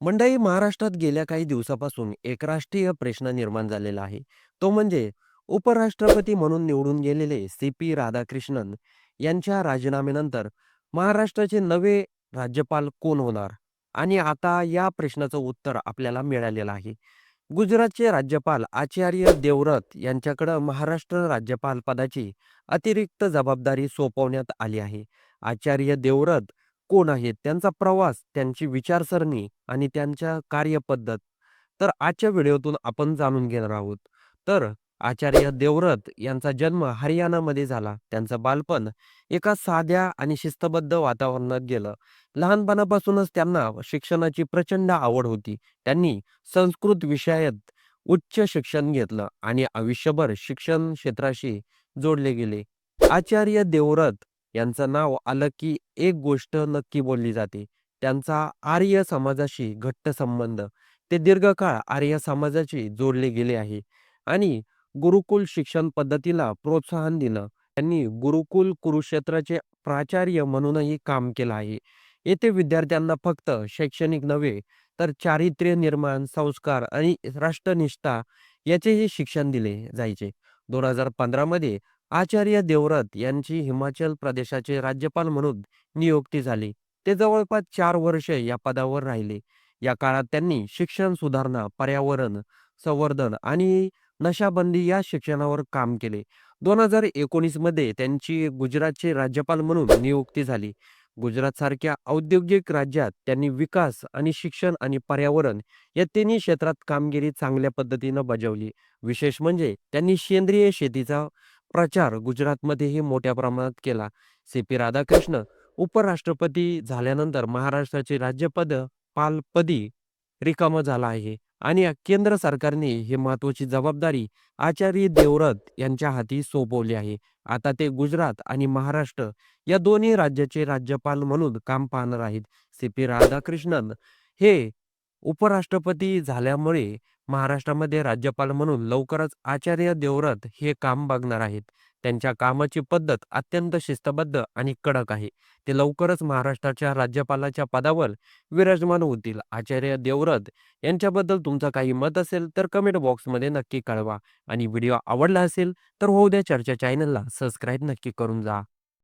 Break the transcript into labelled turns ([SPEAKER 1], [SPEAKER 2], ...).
[SPEAKER 1] मंडई महाराष्ट्रात गेल्या काही दिवसापासून एक राष्ट्रीय प्रश्न निर्माण झालेला आहे. तो म्हणजे उपराष्ट्रपती म्हणून निवडून गेलेले सी पी राधाकृष्णन यांच्या राजीनाम्यानंतर महाराष्ट्राचे नवे राज्यपाल कोण होणार? आणि आता या प्रश्नाचं उत्तर आपल्याला मिळालेलं आहे. गुजरातचे राज्यपाल आचार्य देवव्रत यांच्याकडं महाराष्ट्र राज्यपाल पदाची अतिरिक्त जबाबदारी सोपवण्यात आली आहे. आचार्य देवव्रत कोण आहेत? त्यांचा प्रवास, त्यांची विचारसरणी आणि त्यांच्या कार्यपद्धत तर आजच्या व्हिडिओतून आपण जाणून घेणार आहोत. तर आचार्य देवव्रत यांचा जन्म हरियाणामध्ये झाला. त्यांचं बालपण एका साध्या आणि शिस्तबद्ध वातावरणात गेलं. लहानपणापासूनच त्यांना शिक्षणाची प्रचंड आवड होती. त्यांनी संस्कृत विषयात उच्च शिक्षण घेतलं आणि आयुष्यभर शिक्षण क्षेत्राशी जोडले गेले. आचार्य देवव्रत यांचं नाव आलं की एक गोष्ट नक्की बोलली जाते. त्यांचा आर्य समाजाशी घट्ट संबंध. ते दीर्घकाळ आर्य समाजाशी जोडले गेले आहे आणि गुरुकुल शिक्षण पद्धतीला प्रोत्साहन दिलं. त्यांनी गुरुकुल कुरुक्षेत्राचे प्राचार्य म्हणूनही काम केलं आहे. येथे विद्यार्थ्यांना फक्त शैक्षणिक नव्हे, तर चारित्र्य निर्माण, संस्कार आणि राष्ट्रनिष्ठा याचेही शिक्षण दिले जायचे. 2015 मध्ये आचार्य देवव्रत यांची हिमाचल प्रदेशाचे राज्यपाल म्हणून नियुक्ती झाली. ते जवळपास चार वर्षे या पदावर राहिले. या काळात त्यांनी शिक्षण सुधारणा, पर्यावरण संवर्धन आणि नशाबंदी या शिक्षणावर काम केले. 2019 मध्ये त्यांची गुजरातचे राज्यपाल म्हणून नियुक्ती झाली. गुजरातसारख्या औद्योगिक राज्यात त्यांनी विकास आणि शिक्षण आणि पर्यावरण या तिन्ही क्षेत्रात कामगिरी चांगल्या पद्धतीनं बजावली. विशेष म्हणजे त्यांनी सेंद्रिय शेतीचा प्रचार गुजरातमध्येही मोठ्या प्रमाणात केला. सी पी राधाकृष्ण उपराष्ट्रपती झाल्यानंतर महाराष्ट्राचे राज्यपद पालपदी रिकामं झालं आहे आणि केंद्र सरकारने ही महत्त्वाची जबाबदारी आचार्य देवव्रत यांच्या हाती सोपवली आहे. आता ते गुजरात आणि महाराष्ट्र या दोन्ही राज्याचे राज्यपाल म्हणून काम पाहणार आहेत. सी पी राधाकृष्णन हे उपराष्ट्रपती झाल्यामुळे महाराष्ट्रामध्ये राज्यपाल म्हणून लवकरच आचार्य देवव्रत हे काम बघणार आहेत. त्यांच्या कामाची पद्धत अत्यंत शिस्तबद्ध आणि कडक आहे. ते लवकरच महाराष्ट्राच्या राज्यपालाच्या पदावर विराजमान होतील. आचार्य देवव्रत यांच्याबद्दल तुमचं काही मत असेल तर कमेंट बॉक्समध्ये नक्की कळवा आणि व्हिडिओ आवडला असेल तर होऊ द्या चर्चा चॅनलला सबस्क्राईब नक्की करून जा.